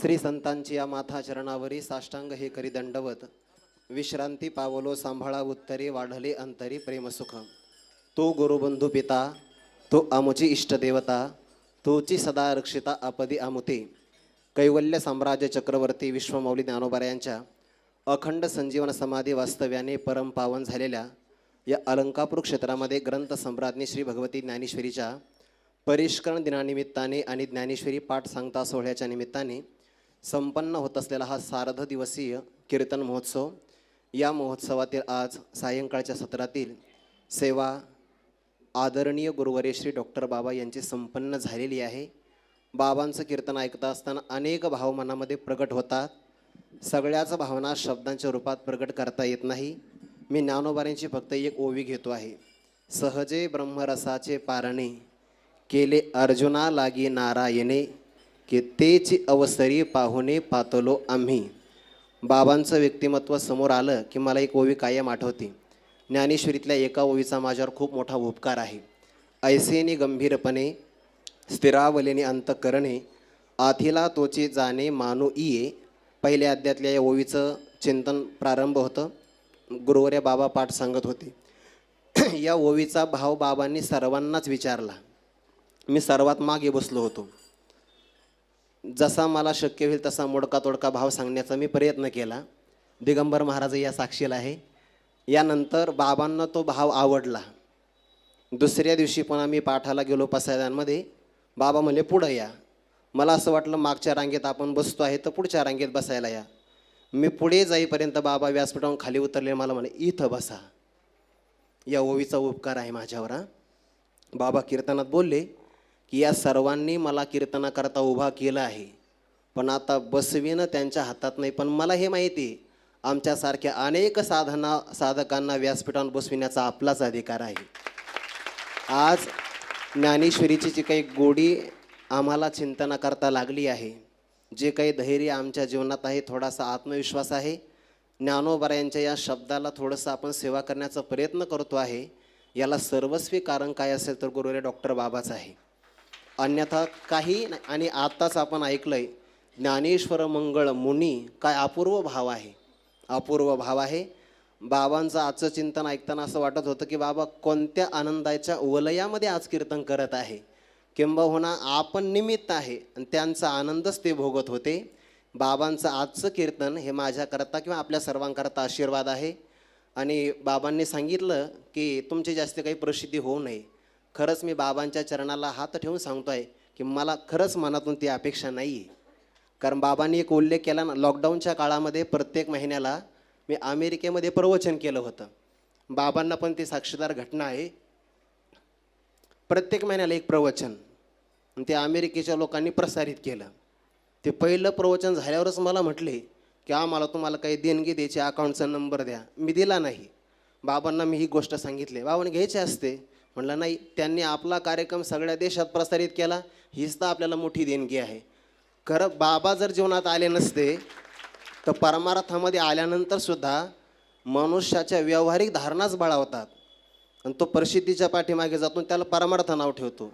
श्री संतांची या माथा चरणावरी साष्टांग हे करी दंडवत. विश्रांती पावलो सांभाळा उत्तरी वाढले अंतरी प्रेमसुख. तो गुरुबंधू पिता तो आमुची इष्टदेवता तोची सदा रक्षिता आपदी आमुते. कैवल्य साम्राज्य चक्रवर्ती विश्वमौली ज्ञानोबऱ्यांच्या अखंड संजीवन समाधी वास्तव्याने परम पावन झालेल्या या अलंकापूर क्षेत्रामध्ये ग्रंथ सम्राज्ञी श्री भगवती ज्ञानेश्वरीच्या परिष्करण दिनानिमित्ताने आणि ज्ञानेश्वरी पाठ सांगता सोहळ्याच्या निमित्ताने संपन्न होत असलेला हा सार्ध दिवसीय कीर्तन महोत्सव. या महोत्सवातील आज सायंकाळच्या सत्रातील सेवा आदरणीय गुरुवरे श्री डॉक्टर बाबा यांची संपन्न झालेली आहे. बाबांचं कीर्तन ऐकता असताना अनेक भाव मनामध्ये प्रगट होतात. सगळ्याच भावना शब्दांच्या रूपात प्रगट करता येत नाही. मी ज्ञानोबाऱ्यांची फक्त एक ओवी घेतो आहे. सहजे ब्रह्मरसाचे पारणे केले अर्जुना लागी नारायणे. की तेची अवसरी पाहुणे पातलो आम्ही. बाबांचं व्यक्तिमत्व समोर आलं की मला एक ओवी कायम आठवते. ज्ञानेश्वरीतल्या एका ओवीचा माझ्यावर खूप मोठा उपकार आहे. ऐसेने गंभीरपणे स्थिरावलेने अंत करणे आथिला तोचे जाणे मानू इये. पहिल्या अध्यातल्या या ओवीचं चिंतन प्रारंभ होतं. गुरुवर्या बाबा पाठ सांगत होते. या ओवीचा भाव बाबांनी सर्वांनाच विचारला. मी सर्वात मागे बसलो होतो. जसा मला शक्य होईल तसा मोडका तोडका भाव सांगण्याचा मी प्रयत्न केला. दिगंबर महाराज या साक्षीला आहे. यानंतर बाबांना तो भाव आवडला. दुसऱ्या दिवशी पण आम्ही पाठाला गेलो पसायदांमध्ये बाबा म्हणले पुढं या. मला असं वाटलं मागच्या रांगेत आपण बसतो आहे तर पुढच्या रांगेत बसायला या. मी पुढे जाईपर्यंत बाबा व्यासपीठावरून खाली उतरले. मला म्हणे इथं बसा. या ओवीचा उपकार आहे माझ्यावर बाबा कीर्तनात बोलले की या सर्वांनी मला कीर्तनाकरता उभा केला आहे. पण आता बसविणं त्यांच्या हातात नाही पण मला हे माहिती आहे आमच्यासारख्या अनेक साधना साधकांना व्यासपीठावर बसविण्याचा आपलाच अधिकार आहे. आज ज्ञानेश्वरीची जी काही गोडी आम्हाला चिंतनाकरता लागली आहे जे काही धैर्य आमच्या जीवनात आहे थोडासा आत्मविश्वास आहे. ज्ञानोबा यांच्या या शब्दाला थोडंसं आपण सेवा करण्याचा प्रयत्न करतो आहे. याला सर्वस्वी कारण काय असेल तर गुरुरे डॉक्टर बाबाच आहे. अन्यथा काही नाही. आणि आत्ताच आपण ऐकलं आहे ज्ञानेश्वर मंगळ मुनी काय अपूर्व भाव आहे? अपूर्व भाव आहे. बाबांचं आजचं चिंतन ऐकताना असं वाटत होतं की बाबा कोणत्या आनंदाच्या वलयामध्ये आज कीर्तन करत आहे? किंबहुना आपण निमित्त आहे आणि त्यांचा आनंदच ते भोगत होते. बाबांचं आजचं कीर्तन हे माझ्याकरता किंवा आपल्या सर्वांकरता आशीर्वाद आहे. आणि बाबांनी सांगितलं की तुमची जास्त काही प्रसिद्धी होऊ नये. खरंच मी बाबांच्या चरणाला हात ठेवून सांगतो आहे की मला खरंच मनातून ती अपेक्षा नाही आहे कारण बाबांनी एक उल्लेख केला ना लॉकडाऊनच्या काळामध्ये प्रत्येक महिन्याला मी अमेरिकेमध्ये प्रवचन केलं होतं. बाबांना पण ती साक्षीदार घटना आहे. प्रत्येक महिन्याला एक प्रवचन. ते अमेरिकेच्या लोकांनी प्रसारित केलं. ते पहिलं प्रवचन झाल्यावरच मला म्हटले की आम्हाला तुम्हाला काही देणगी द्यायची अकाउंटचा नंबर द्या. मी दिला नाही. बाबांना मी ही गोष्ट सांगितली. बाबांनी घ्यायची असते. म्हणलं नाही त्यांनी आपला कार्यक्रम सगळ्या देशात प्रसारित केला हीच तर आपल्याला मोठी देणगी आहे. खरं बाबा जर जीवनात आले नसते तर परमार्थामध्ये आल्यानंतर सुद्धा मनुष्याच्या व्यावहारिक धारणाच बळावतात. आणि तो प्रसिद्धीच्या पाठीमागे जातो त्याला परमार्थ नाव ठेवतो.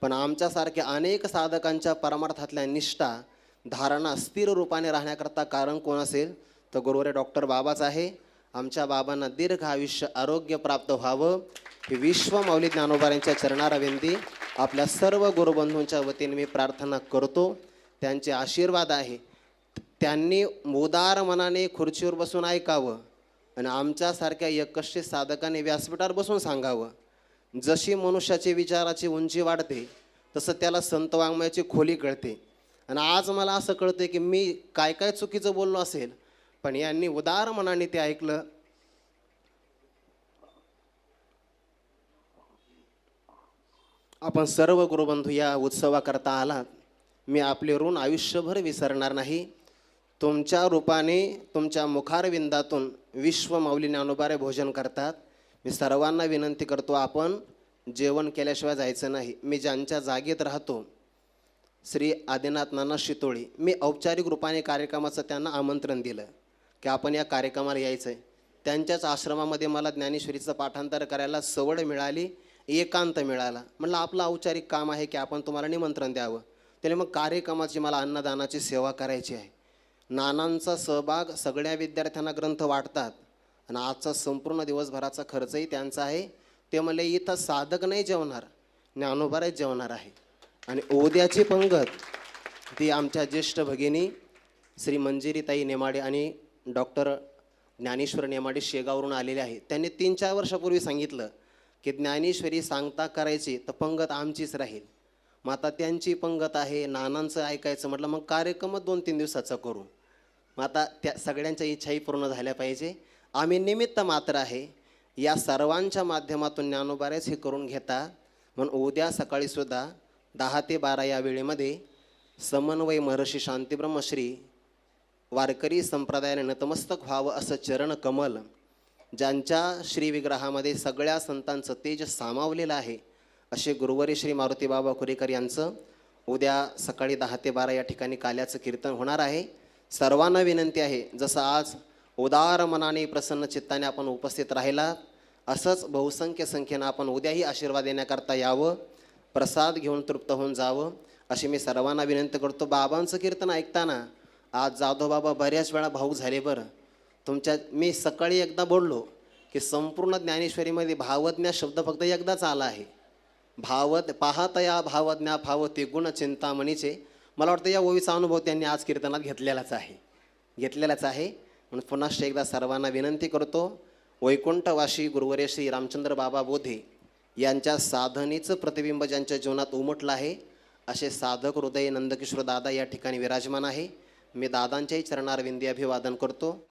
पण आमच्यासारख्या अनेक साधकांच्या परमार्थातल्या निष्ठा धारणा स्थिर रूपाने राहण्याकरता कारण कोण असेल तर गुरुवारे डॉक्टर बाबाच आहे. आमच्या बाबांना दीर्घ आयुष्य आरोग्य प्राप्त व्हावं. ही विश्व मौली ज्ञानोबाऱ्यांच्या चरणारविंदी आपल्या सर्व गुरुबंधूंच्या वतीने मी प्रार्थना करतो. त्यांचे आशीर्वाद आहे. त्यांनी उदार मनाने खुर्चीवर बसून ऐकावं आणि आमच्यासारख्या एकशे साधकाने व्यासपीठावर बसून सांगावं. जशी मनुष्याची विचाराची उंची वाढते तसं त्याला संत वाङ्मयाची खोली कळते. आणि आज मला असं कळतं की मी काय काय चुकीचं बोललो असेल पण यांनी उदार मनाने ते ऐकलं आपण सर्व गुरुबंधू या उत्सवाकरता आलात मी आपले ऋण आयुष्यभर विसरणार नाही. तुमच्या रूपाने तुमच्या मुखारविंदातून विश्व माऊली ज्ञानोबारे भोजन करतात. मी सर्वांना विनंती करतो आपण जेवण केल्याशिवाय जायचं नाही. मी ज्यांच्या जागेत राहतो श्री आदिनाथ नाना शितोळी मी औपचारिक रूपाने कार्यक्रमाचं त्यांना आमंत्रण दिलं की आपण या कार्यक्रमाला यायचं आहे त्यांच्याच आश्रमामध्ये मला ज्ञानेश्वरीचं पाठांतर करायला सवड मिळाली. एकांत मिळाला. म्हणलं आपलं औपचारिक काम आहे की आपण तुम्हाला निमंत्रण द्यावं. त्याने मग कार्यक्रमाची मला अन्नदानाची सेवा करायची आहे. नानांचा सहभाग सगळ्या विद्यार्थ्यांना ग्रंथ वाटतात. आणि आजचा संपूर्ण दिवसभराचा खर्चही त्यांचा आहे. ते म्हणले इथं साधक नाही जेवणार ज्ञानोबाराच जेवणार आहे. आणि उद्याची पंगत ती आमच्या ज्येष्ठ भगिनी श्री मंजिरीताई नेमाडे आणि डॉक्टर ज्ञानेश्वर नेमाडे शेगावरून आलेले आहे त्यांनी तीन चार वर्षापूर्वी सांगितलं की ज्ञानेश्वरी सांगता करायची तर पंगत आमचीच राहील. मग आता त्यांची पंगत आहे नानांचं ऐकायचं म्हटलं मग कार्यक्रमच दोन तीन दिवसाचा करू. मग आता त्या सगळ्यांच्या इच्छाही पूर्ण झाल्या पाहिजे. आम्ही निमित्त मात्र आहे या सर्वांच्या माध्यमातून ज्ञानोबाऱ्याच हे करून घेता. म्हणून उद्या सकाळीसुद्धा दहा ते बारा या वेळेमध्ये समन्वय महर्षी शांतीब्रह्मश्री वारकरी संप्रदायाने नतमस्तक व्हावं असं चरण कमल ज्यांच्या श्रीविग्रहामध्ये सगळ्या संतांचं तेज सामावलेलं आहे असे गुरुवारी श्री मारुती बाबा कुरेकर यांचं उद्या सकाळी दहा ते बारा या ठिकाणी काल्याचं कीर्तन होणार आहे. सर्वांना विनंती आहे जसं आज उदार मनाने प्रसन्न चित्ताने आपण उपस्थित राहिला असंच बहुसंख्य संख्येनं आपण उद्याही आशीर्वाद देण्याकरता यावं प्रसाद घेऊन तृप्त होऊन जावं अशी मी सर्वांना विनंती करतो. बाबांचं कीर्तन ऐकताना आज जाधव बाबा बऱ्याच वेळा भाऊक झाले बरं. तुमच्या मी सकाळी एकदा बोललो की संपूर्ण ज्ञानेश्वरीमध्ये भावज्ञा शब्द फक्त एकदाच आला आहे. भावत पाहतया भावज्ञा भावते गुण चिंतामणीचे. मला वाटतं या ओवीचा अनुभव त्यांनी आज कीर्तनात घेतलेलाच आहे. घेतलेलाच आहे. म्हणून पुन्हा एकदा सर्वांना विनंती करतो वैकुंठवासी गुरुवर्य श्री रामचंद्र बाबा बोधे यांच्या साधनेचं प्रतिबिंब ज्यांच्या जीवनात उमटलं आहे असे साधक हृदय नंदकिशोर दादा या ठिकाणी विराजमान आहे. मी दादांच्याही चरणारविंदी अभिवादन करतो.